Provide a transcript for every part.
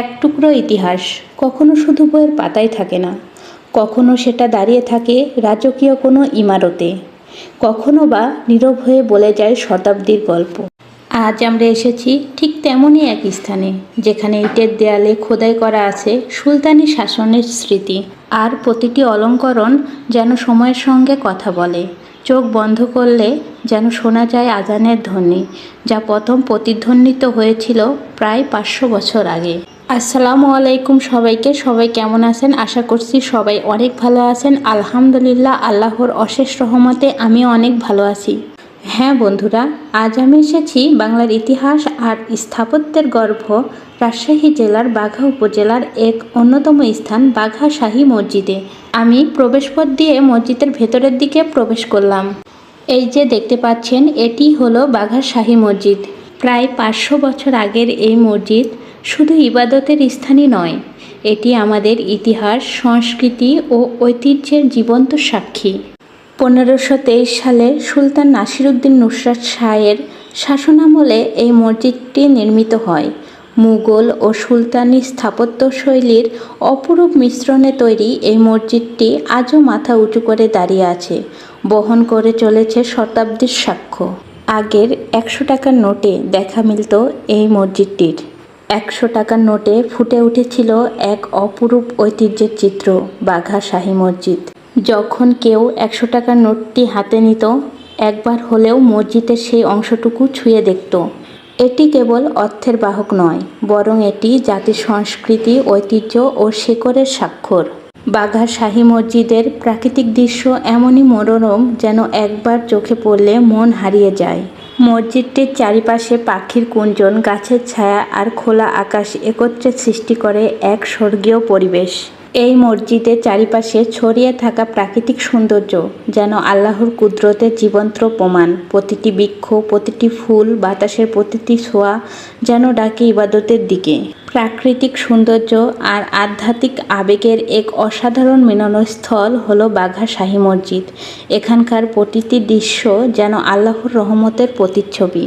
এক টুকরো ইতিহাস। কখনো শুধু বইয়ের পাতায় থাকে না। কখনো সেটা দাঁড়িয়ে থাকে রাজকীয় কোনো ইমারতে। কখনো বা নীরব হয়ে বলে যায় শতাব্দীর গল্প। আজ আমরা এসেছি ঠিক তেমনই এক স্থানে, যেখানে ইটের দেয়ালে খোদাই করা আছে সুলতানি শাসনের স্মৃতি। আর প্রতিটি অলঙ্করণ যেন সময়ের সঙ্গে কথা বলে। চোখ বন্ধ করলে যেন শোনা যায় আজানের ধ্বনি, যা প্রথম প্রতিধ্বনিত হয়েছিল প্রায় পাঁচশো বছর আগে। আসসালামু আলাইকুম সবাইকে, সবাই কেমন আছেন? আশা করছি সবাই অনেক ভালো আছেন। আলহামদুলিল্লাহ, আল্লাহর অশেষ রহমতে আমি অনেক ভালো আছি। হ্যাঁ বন্ধুরা, আজ আমি এসেছি বাংলার ইতিহাস আর স্থাপত্যের গর্ভ রাজশাহী জেলার বাঘা উপজেলার এক অন্যতম স্থান, বাঘা শাহী মসজিদে। আমি প্রবেশপথ দিয়ে মসজিদের ভেতরের দিকে প্রবেশ করলাম। এই যে দেখতে পাচ্ছেন, এটি হলো বাঘা শাহী মসজিদ। প্রায় পাঁচশো বছর আগের এই মসজিদ শুধু ইবাদতের স্থানই নয়, এটি আমাদের ইতিহাস, সংস্কৃতি ও ঐতিহ্যের জীবন্ত সাক্ষী। পনেরোশো তেইশ সালে সুলতান নাসিরুদ্দিন নুসরাত শাহের শাসনামলে এই মসজিদটি নির্মিত হয়। মুঘল ও সুলতানি স্থাপত্যশৈলীর অপরূপ মিশ্রণে তৈরি এই মসজিদটি আজও মাথা উঁচু করে দাঁড়িয়ে আছে, বহন করে চলেছে শতাব্দীর সাক্ষ্য। আগের একশো টাকার নোটে দেখা মিলত এই মসজিদটির। একশো টাকার নোটে ফুটে উঠেছিল এক অপরূপ ঐতিহ্যের চিত্র, বাঘা শাহী মসজিদ। যখন কেউ একশো টাকার নোটটি হাতে নিত, একবার হলেও মসজিদের সেই অংশটুকু ছুঁয়ে দেখত। এটি কেবল অর্থের বাহক নয়, বরং এটি জাতির সংস্কৃতি, ঐতিহ্য ও শেকরের স্বাক্ষর। বাঘা শাহী মসজিদের প্রাকৃতিক দৃশ্য এমনই মনোরম যেন একবার চোখে পড়লে মন হারিয়ে যায়। মসজিদটির চারিপাশে পাখির কুঞ্জন, গাছের ছায়া আর খোলা আকাশ একত্রে সৃষ্টি করে এক স্বর্গীয় পরিবেশ। এই মসজিদের চারিপাশে ছড়িয়ে থাকা প্রাকৃতিক সৌন্দর্য যেন আল্লাহর কুদরতের জীবন্ত প্রমাণ। প্রতিটি বৃক্ষ, প্রতিটি ফুল, বাতাসের প্রতিটি ছোঁয়া যেন ডাকে ইবাদতের দিকে। প্রাকৃতিক সৌন্দর্য আর আধ্যাত্মিক আবেগের এক অসাধারণ মিলনস্থল হল বাঘা শাহী মসজিদ। এখানকার প্রতিটি দৃশ্য যেন আল্লাহর রহমতের প্রতিচ্ছবি।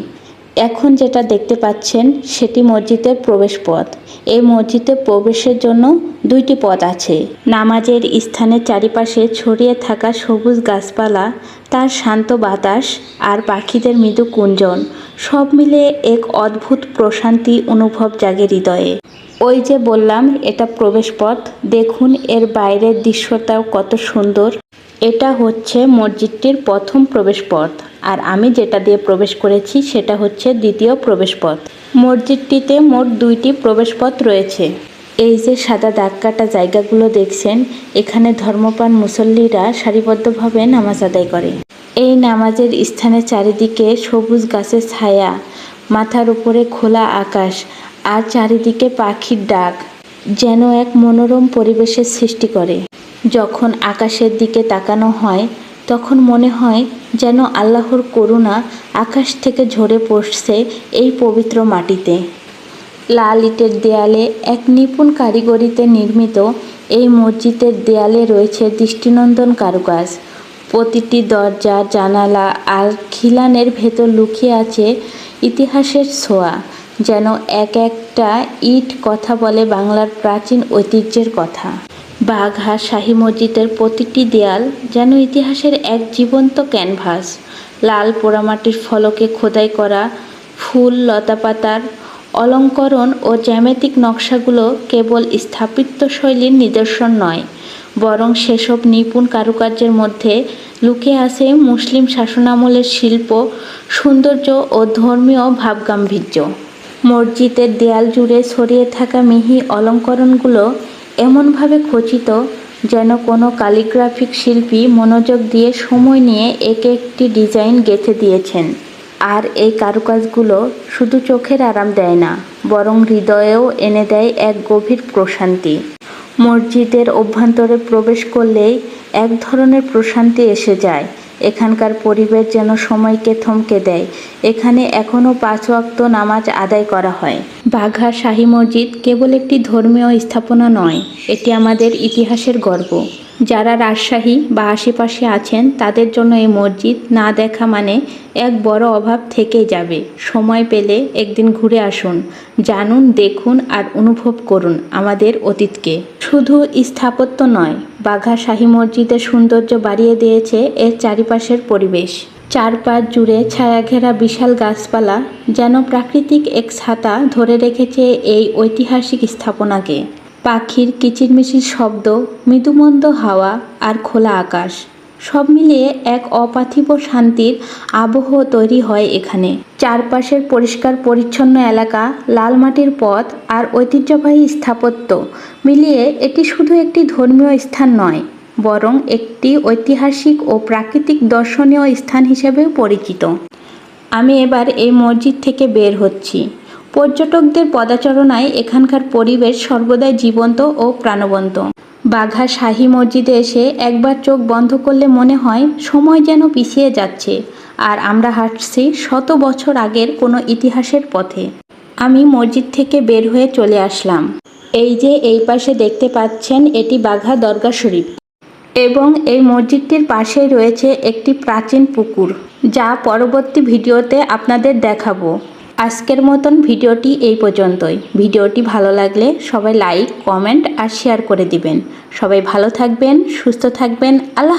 এখন যেটা দেখতে পাচ্ছেন, সেটি মসজিদের প্রবেশপথ। এই মসজিদে প্রবেশের জন্য দুইটি পথ আছে। নামাজের স্থানের চারিপাশে ছড়িয়ে থাকা সবুজ গাছপালা, তার শান্ত বাতাস আর পাখিদের মৃদু কুঞ্জন সব মিলে এক অদ্ভুত প্রশান্তি অনুভব জাগে হৃদয়ে। ওই যে বললাম, এটা প্রবেশপথ। দেখুন, এর বাইরের দৃশ্যটাও কত সুন্দর। এটা হচ্ছে মসজিদটির প্রথম প্রবেশপথ। আর আমি যেটা দিয়ে প্রবেশ করেছি, সেটা হচ্ছে দ্বিতীয় প্রবেশপথ। মসজিদটিতে মোট দুইটি প্রবেশপথ রয়েছে। এই যে সাদা দাগ কাটা জায়গাগুলো দেখছেন, এখানে ধর্মপান মুসল্লিরা সারিবদ্ধভাবে নামাজ আদায় করে। এই নামাজের স্থানে চারিদিকে সবুজ গাছের ছায়া, মাথার উপরে খোলা আকাশ, আর চারিদিকে পাখির ডাক, যেন এক মনোরম পরিবেশের সৃষ্টি করে। যখন আকাশের দিকে তাকানো হয়, তখন মনে হয় যেন আল্লাহর করুণা আকাশ থেকে ঝরে পড়ছে এই পবিত্র মাটিতে। লাল ইটের দেয়ালে এক নিপুণ কারিগরিতে নির্মিত এই মসজিদের দেয়ালে রয়েছে দৃষ্টিনন্দন কারুকাজ। প্রতিটি দরজা, জানালা আর খিলানের ভেতর লুকিয়ে আছে ইতিহাসের ছোঁয়া, যেন এক একটা ইট কথা বলে বাংলার প্রাচীন ঐতিহ্যের কথা। বাঘা শাহী মসজিদের প্রতিটি দেয়াল যেন ইতিহাসের এক জীবন্ত ক্যানভাস। লাল পোড়ামাটির ফলকে খোদাই করা ফুল, লতাপাতার অলঙ্করণ ও জ্যামিতিক নকশাগুলো কেবল স্থাপিত্য শৈলীর নিদর্শন নয়, বরং সেসব নিপুণ কারুকার্যের মধ্যে লুকিয়ে আছে মুসলিম শাসনামলের শিল্প, সৌন্দর্য ও ধর্মীয় ভাবগাম্ভীর্য। মসজিদের দেয়াল জুড়ে ছড়িয়ে থাকা মিহি অলঙ্করণগুলো এমনভাবে খচিত যেন কোনো কালিগ্রাফিক শিল্পী মনোযোগ দিয়ে সময় নিয়ে এক একটি ডিজাইন গেঁথে দিয়েছেন। আর এই কারুকাজগুলো শুধু চোখের আরাম দেয় না, বরং হৃদয়েও এনে দেয় এক গভীর প্রশান্তি। মসজিদের অভ্যন্তরে প্রবেশ করলেই এক ধরনের প্রশান্তি এসে যায় এখানকার পরিবেশ যেন সময়কে থমকে দেয়। এখানে এখনও পাঁচ ওয়াক্ত নামাজ আদায় করা হয়। বাঘা শাহী মসজিদ কেবল একটি ধর্মীয় স্থাপনা নয়, এটি আমাদের ইতিহাসের গর্ব। যারা রাজশাহী বা আশেপাশে আছেন, তাদের জন্য এই মসজিদ না দেখা মানে এক বড় অভাব থেকেই যাবে। সময় পেলে একদিন ঘুরে আসুন, জানুন, দেখুন আর অনুভব করুন আমাদের অতীতকে। শুধু স্থাপত্য নয়, বাঘা শাহী মসজিদের সৌন্দর্য বাড়িয়ে দিয়েছে এর চারিপাশের পরিবেশ। চারপাশ জুড়ে ছায়াঘেরা বিশাল গাছপালা যেন প্রাকৃতিক এক ছাতা ধরে রেখেছে এই ঐতিহাসিক স্থাপনাকে। পাখির কিচিরমিচির শব্দ, মৃদুমন্দ হাওয়া আর খোলা আকাশ। সব মিলিয়ে এক অপার্থিব শান্তির আবহ তৈরি হয় এখানে। চারপাশের পরিষ্কার পরিচ্ছন্ন এলাকা, লাল মাটির পথ আর ঐতিহ্যবাহী স্থাপত্য মিলিয়ে এটি শুধু একটি ধর্মীয় স্থান নয়, বরং একটি ঐতিহাসিক ও প্রাকৃতিক দর্শনীয় স্থান হিসেবেও পরিচিত। আমি এবার এই মসজিদ থেকে বের হচ্ছি। পর্যটকদের পদাচরণায় এখানকার পরিবেশ সর্বদাই জীবন্ত ও প্রাণবন্ত। বাঘা শাহী মসজিদে এসে একবার চোখ বন্ধ করলে মনে হয় সময় যেন পিছিয়ে যাচ্ছে, আর আমরা হাঁটছি শত বছর আগের কোনো ইতিহাসের পথে। আমি মসজিদ থেকে বের হয়ে চলে আসলাম। এই যে এই পাশে দেখতে পাচ্ছেন এটি বাঘা দরগা শরীফ। এবং এই মসজিদটির পাশেই রয়েছে একটি প্রাচীন পুকুর, যা পরবর্তী ভিডিওতে আপনাদের দেখাবো। আজকের মতন ভিডিওটি এই পর্যন্তই। ভিডিওটি ভালো লাগলে সবাই লাইক, কমেন্ট আর শেয়ার করে দিবেন। সবাই ভালো থাকবেন, সুস্থ থাকবেন। আল্লাহ